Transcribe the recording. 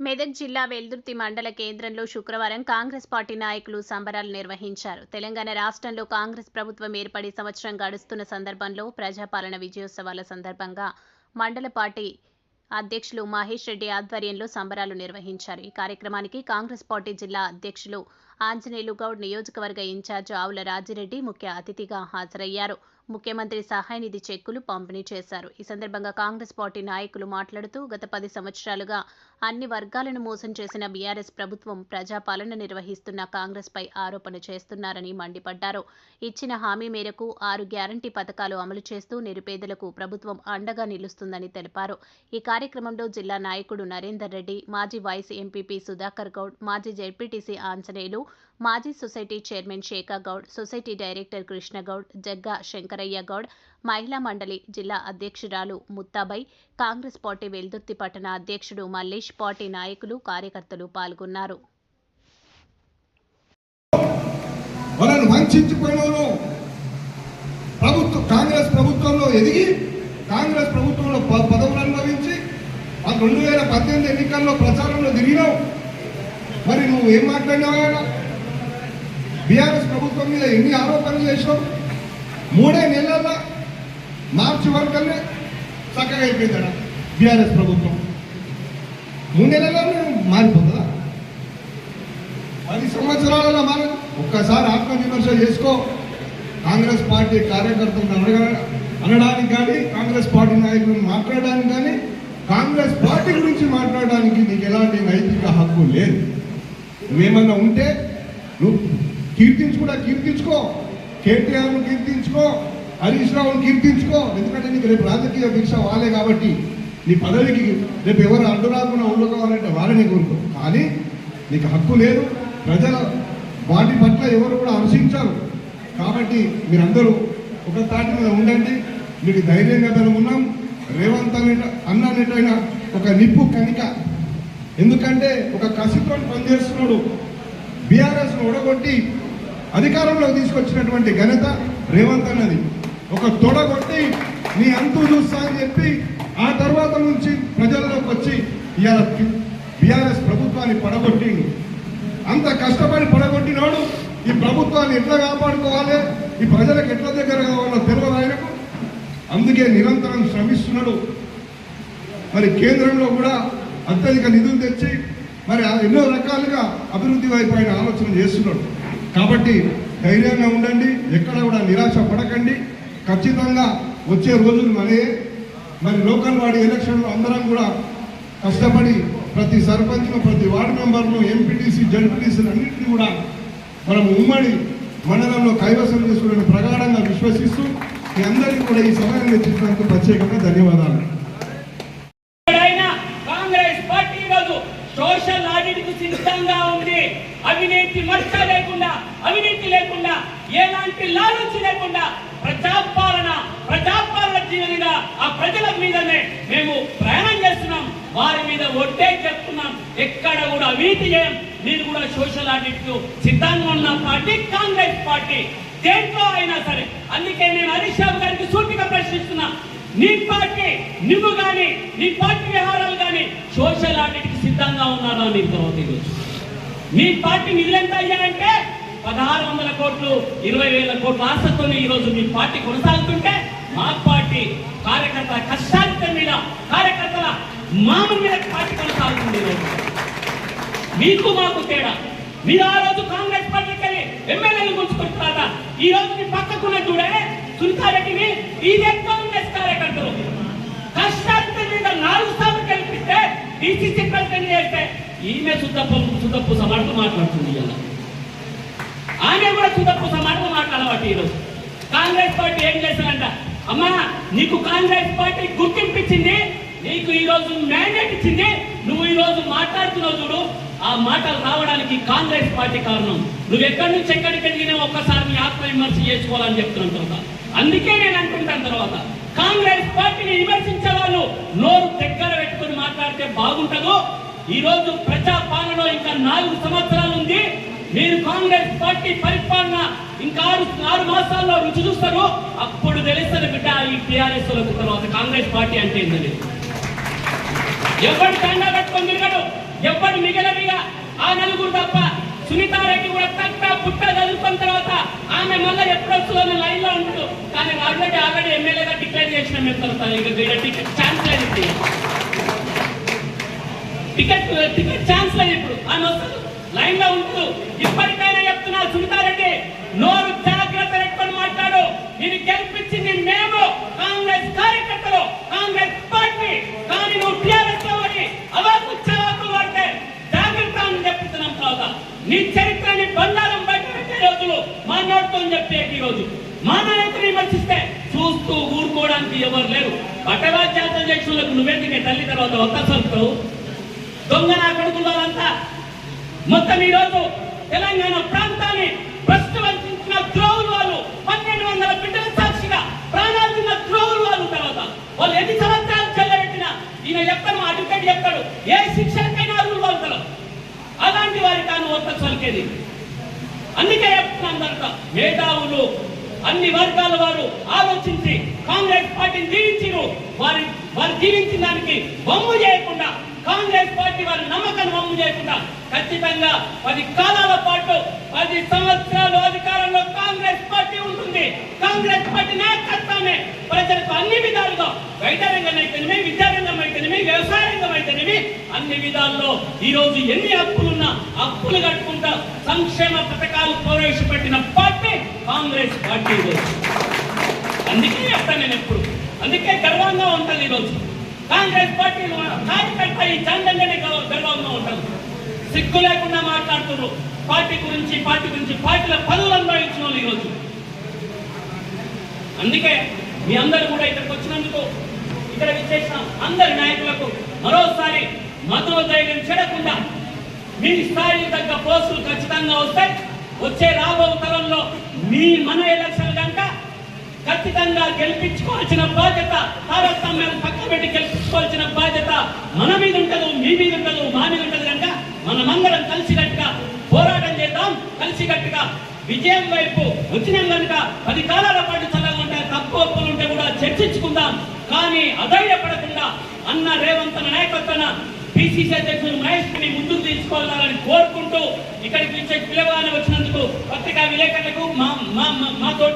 మెదక్ జిల్లా వెల్దుర్తి మండల కేంద్రంలో శుక్రవారం కాంగ్రెస్ పార్టీ నాయకులు సంబరాలు నిర్వహించారు. తెలంగాణ రాష్ట్రంలో కాంగ్రెస్ ప్రభుత్వం ఏర్పడి సంవత్సరం గడుస్తున్న సందర్భంలో ప్రజాపాలన విజయోత్సవాల సందర్భంగా మండల పార్టీ అధ్యక్షులు మహేష్ రెడ్డి ఆధ్వర్యంలో సంబరాలు నిర్వహించారు. ఈ కార్యక్రమానికి కాంగ్రెస్ పార్టీ జిల్లా అధ్యక్షులు ఆంజనేయులు గౌడ్ నియోజకవర్గ ఇన్ఛార్జ్ ఆవుల రాజిరెడ్డి ముఖ్య అతిథిగా హాజరయ్యారు. ముఖ్యమంత్రి సహాయ నిధి చెక్కులు పంపిణీ చేశారు. ఈ సందర్భంగా కాంగ్రెస్ పార్టీ నాయకులు మాట్లాడుతూ గత పది సంవత్సరాలుగా అన్ని వర్గాలను మోసం చేసిన బీఆర్ఎస్ ప్రభుత్వం ప్రజాపాలన నిర్వహిస్తున్న కాంగ్రెస్ పై ఆరోపణ చేస్తున్నారని మండిపడ్డారు. ఇచ్చిన హామీ మేరకు ఆరు గ్యారంటీ పథకాలు అమలు చేస్తూ నిరుపేదలకు ప్రభుత్వం అండగా నిలుస్తుందని తెలిపారు. ఈ కార్యక్రమంలో జిల్లా నాయకుడు నరేందర్ రెడ్డి మాజీ వైస్ ఎంపీపీ సుధాకర్ గౌడ్ మాజీ జెడ్పీటీసీ ఆంజనేయులు మాజీ society chairman Shekha Goud society director Krishnagoud Jagga Shankaraiah Goud మహిళా మండలి జిల్లా అధ్యక్షురాలు ముత్తాబై కాంగ్రెస్ పార్టీ వెల్దుర్తి పట్టణ అధ్యక్షుడు మల్లేష్ పార్టీ నాయకులు కార్యకర్తలు పాల్గొన్నారు. వాళ్ళని కాంగ్రెస్ ప్రభుత్వంలో ఎదిగి కాంగ్రెస్ ప్రభుత్వంలో పదవులు అనుభవించి రెండు వేల పద్దెనిమిది ఎన్నికల్లో ప్రచారంలో తిరిగినావు. మరి నువ్వు ఏం మాట్లాడినావు ఆయన? బీఆర్ఎస్ ప్రభుత్వం మీద ఎన్ని ఆరోపణలు చేసినాం? మూడే నెలల మార్చి వరకల్నే చక్కగా అయిపోయిందట బీఆర్ఎస్ ప్రభుత్వం. మూడు నెలల్లో మారిపోతుందా? పది సంవత్సరాలలో మనం ఒక్కసారి ఆత్మవిమర్శ చేసుకో. కాంగ్రెస్ పార్టీ కార్యకర్తలను అడగ అనడానికి కానీ కాంగ్రెస్ పార్టీ నాయకులను మాట్లాడడానికి కానీ కాంగ్రెస్ పార్టీ గురించి మాట్లాడడానికి నీకు ఎలాంటి నైతిక హక్కు లేదు. నువ్వేమన్నా ఉంటే నువ్వు కీర్తించుకున్నా కీర్తించుకో. కేటీఆర్ను కీర్తించుకో హరీష్ రావును కీర్తించుకో. ఎందుకంటే నీకు రేపు రాజకీయ దీక్ష వాళ్ళే కాబట్టి నీ పదవికి రేపు ఎవరు అడ్డు రాకుండా ఉండుకోవాలంటే వాళ్ళని కోరుకో. కానీ నీకు హక్కు లేదు. ప్రజల వాటి పట్ల ఎవరు కూడా హర్షించారు కాబట్టి మీరందరూ ఒక తాటి మీద ఉండండి. మీకు ధైర్యంగా మేము ఉన్నాం. రేవంత్ అనే అన్ననటైన ఒక నిప్పు కనిక ఎందుకంటే ఒక కసితో పనిచేస్తున్నాడు. బీఆర్ఎస్ను ఓడగొట్టి అధికారంలోకి తీసుకొచ్చినటువంటి ఘనత రేవంత్ అన్నది. ఒక తొడగొట్టి నీ అంతు చూస్తా అని చెప్పి ఆ తర్వాత నుంచి ప్రజల్లోకి వచ్చి ఇవాళ బీఆర్ఎస్ ప్రభుత్వాన్ని పడగొట్టి అంత కష్టపడి పడగొట్టినాడు ఈ ప్రభుత్వాన్ని ఎట్లా కాపాడుకోవాలి? ఈ ప్రజలకు ఎట్లా దగ్గర కావాలో తెలియదు ఆయనకు. అందుకే నిరంతరం శ్రమిస్తున్నాడు. మరి కేంద్రంలో కూడా అత్యధిక నిధులు తెచ్చి మరి ఆ ఎన్నో రకాలుగా అభివృద్ధి వైపు ఆయన ఆలోచన చేస్తున్నాడు. కాబట్టి ధైర్యంగా ఉండండి ఎక్కడ కూడా నిరాశ పడకండి. ఖచ్చితంగా వచ్చే రోజులు మరే. మరి లోకల్ వాడి ఎలక్షన్లో అందరం కూడా కష్టపడి ప్రతి సర్పంచ్ను ప్రతి వార్డు మెంబర్ను ఎంపీటీసీ జడ్పీటీసీలు అన్నింటినీ కూడా మనం ఉమ్మడి మండలంలో కైవసం చేసుకోవడానికి ప్రగాఢంగా విశ్వసిస్తూ మీ అందరికీ కూడా ఈ సమయం ఇచ్చినందుకు ప్రత్యేకంగా ధన్యవాదాలు. సోషల్ ఆడిట్కు సిద్ధంగా అవినీతి మచ్చ లేకుండా అవినీతి లేకుండా ఎలాంటి లాలూచి లేకుండా ప్రజాపాలన ప్రజాపాలన జీవనగా ఆ ప్రజల మీదనే మేము ప్రయాణం చేస్తున్నాం. వారి మీద ఒట్టే చెప్తున్నాం. ఎక్కడ కూడా అవినీతి చేయం. నేను కూడా సోషల్ ఆడిట్ సిద్ధాంతం సిద్ధంగా ఉన్న పార్టీ కాంగ్రెస్ పార్టీ దేంట్లో అయినా సరే. అందుకే నేను హరీష్ రావు గారికి సూటిగా ప్రశ్నిస్తున్నా. నీ పార్టీ నువ్వు కానీ నీ పార్టీ వ్యవహారాలు కానీ సోషల్ ఆడిట్కి సిద్ధంగా ఉన్నారో నీకు తర్వాత మీ పార్టీ నిధులు ఎంత అయ్యాయంటే పదహారు వందల కోట్లు ఇరవై వేల కోట్ల ఆశతో ఈ రోజు మీ పార్టీ కొనసాగుతుంటే మా పార్టీ కార్యకర్తల కష్టాల మీద కార్యకర్తల మామ మీద పార్టీ కొనసాగుతుంది మీకు మాకు తేడా. మీరు ఆ రోజు కాంగ్రెస్ పార్టీకి వెళ్ళి ఎమ్మెల్యేలు గుంచుకుంటున్నారా ఈ రోజు మీ పక్కకున్న చూడే సునీతారెడ్డిని ఇదే కాంగ్రెస్ కార్యకర్తలు? కష్టాల మీద నాలుగు సార్లు కల్పిస్తే ఈ చిత్రం చేస్తే ఈమె సుద్దప్పు సుద్దప్పు సమాటలు మాట్లాడుతుంది ఇలా ఆమె కూడా సుద్దప్పు సమాటలు మాట్లాడబట్టి ఈరోజు. కాంగ్రెస్ పార్టీ ఏం చేశారంట అమ్మా నీకు కాంగ్రెస్ పార్టీ గుర్తింపు ఇచ్చింది నీకు ఈ రోజు మ్యాండేట్ ఇచ్చింది నువ్వు ఈ రోజు మాట్లాడుతున్నావు చూడు. ఆ మాటలు రావడానికి కాంగ్రెస్ పార్టీ కారణం. నువ్వు ఎక్కడి నుంచి ఎక్కడికి వెళ్ళినా ఒక్కసారి నీ ఆత్మ విమర్శ చేసుకోవాలని చెప్తున్నాను తర్వాత. అందుకే నేను అనుకుంటాను తర్వాత. కాంగ్రెస్ పార్టీని విమర్శించే వాళ్ళు నోరు దగ్గర పెట్టుకొని మాట్లాడితే బాగుంటుందో ఈరోజు ప్రజాపాలన ప్రజా ఇంకా నాలుగు సంవత్సరాలు ఉంది. మీరు కాంగ్రెస్ పార్టీ పరిపాలన ఇంకా ఆరు ఆరు మాసాల్లో రుచి చూస్తారు. అప్పుడు తెలుస్తుంది బిడ్డ ఈ టీఆర్ఎస్ తర్వాత కాంగ్రెస్ పార్టీ అంటే ఏంటని ఎవరు దండా కట్టుకొని తిరగడు ఎవ్వడు మిగలవిగా ఆ నలుగురు తప్ప సునీతారెడ్డి కూడా తట్ట పుట్ట చదువుకున్న తర్వాత ఆమె మళ్ళీ ఎప్పుడు వస్తుందో లైన్లో ఉంటాడు కానీ ఆల్రెడీ ఆల్రెడీ ఎమ్మెల్యేగా డిక్లేర్ చేసిన మేము తర్వాత. ఇక వీళ్ళ ఛాన్స్ లేదు టికెట్ టికెట్ ఛాన్స్ లేదు ఇప్పుడు. ఆమె వస్తుంది. లైన్లో ఉంటూ ఇప్పటికైనా చెప్తున్నా సునీతారెడ్డి నోరు జాగ్రత్త పెట్టుకొని మాట్లాడు. నేను గెలిపించింది మేము కాంగ్రెస్ కార్యకర్తలు కాంగ్రెస్ పార్టీ. కానీ నువ్వు టీఆర్ఎస్లో పడి అవాకు చవాకు పడితే జాగ్రత్త అని చెప్తున్నాం తర్వాత నీ చరిత్రని బంగారం బయట పెట్టే రోజులు మా నోటితో చెప్పే ఈ రోజు. మా నాయకుని విమర్శిస్తే చూస్తూ ఊరుకోవడానికి ఎవరు లేరు. పట్టరాజ్యాత అధ్యక్షులకు నువ్వెందుకే తల్లి తర్వాత ఒక్కసంతో దొంగ నా కొడుకుల మొత్తం ఈ రోజు తెలంగాణ ప్రాంతాన్ని భ్రష్టు వంచిన ద్రోవులు వాళ్ళు. పన్నెండు వందల బిడ్డల సాక్షిగా ప్రాణాలు ద్రోహులు వాళ్ళు తర్వాత. వాళ్ళు ఎన్ని సంవత్సరాలు చెల్లబెట్టినా ఈయన చెప్తాను అడ్వకేట్ ఎక్కడు. ఏ శిక్షణకైనా అరువులు వాళ్ళు అలాంటి వారి తాను ఒక్కసలికేది అందుకే చెప్తున్నాను కనుక మేధావులు అన్ని వర్గాల వారు ఆలోచించి కాంగ్రెస్ పార్టీని జీవించిరు. వారి వారు జీవించిన దానికి బొమ్మ చేయకుండా కాంగ్రెస్ పార్టీ వారి నమ్మకాన్ని బొమ్ము చేయకుండా ఖచ్చితంగా పది కాలాల పాటు పది సంవత్సరాలు అధికారంలో కాంగ్రెస్ పార్టీ ఉంటుంది. కాంగ్రెస్ పార్టీ నాయకత్వమే ప్రజలకు అన్ని విధాలుగా వైద్య రంగం అయితేనేమి విద్యారంగం అయితేనేమి వ్యవసాయ రంగం అయితేనేమి అన్ని విధాల్లో ఈ రోజు ఎన్ని అప్పులున్నా అప్పులు కట్టుకుంటా సంక్షేమ పథకాలు ప్రవేశపెట్టిన పార్టీ కాంగ్రెస్ పార్టీ అందుకే చెప్తాను నేను ఎప్పుడు. అందుకే గర్వంగా ఉంటుంది ఈరోజు. కాంగ్రెస్ పార్టీ కార్యకర్త ఈ గర్వంగా ఉంటాం సిగ్గు లేకుండా మాట్లాడుతున్నారు. పార్టీ గురించి పార్టీ గురించి పార్టీల పదవులు అనుభవించిన వాళ్ళు ఈరోజు. అందుకే మీ అందరూ కూడా ఇక్కడికి వచ్చినందుకు ఇక్కడ విచ్చేసిన అందరి నాయకులకు మరోసారి మధుర ధైర్యం చెడకుండా మీ స్థాయికి తగ్గ పోస్టులు ఖచ్చితంగా వస్తాయి వచ్చే రాబో తరంలో మీ మన ఎలక్షన్ కనుక ఖచ్చితంగా గెలిపించుకోవాల్సిన బాధ్యత తారతమ్యాన్ని పక్కబెట్టి పెట్టి తీసుకోవాల్సిన బాధ్యత మన మీద ఉంటదు మీ మీద ఉంటదు మా మీద ఉంటది కనుక మనమందరం కలిసికట్టుగా పోరాటం చేద్దాం కలిసికట్టుగా విజయం వైపు వచ్చినాం కనుక పది కాలాల పాటు చల్లగా తప్పు ఒప్పులు ఉంటే కూడా చర్చించుకుందాం. కానీ అధైర్యపడకుండా అన్న రేవంత్ అన్న నాయకత్వాన పిసిసి అధ్యక్షుడు మహేష్ని ముందుకు తీసుకోవాలని కోరుకుంటూ ఇక్కడికి పిలిచే పిలవాలని వచ్చినందుకు పత్రికా విలేకరులకు మా మా మా- మాతో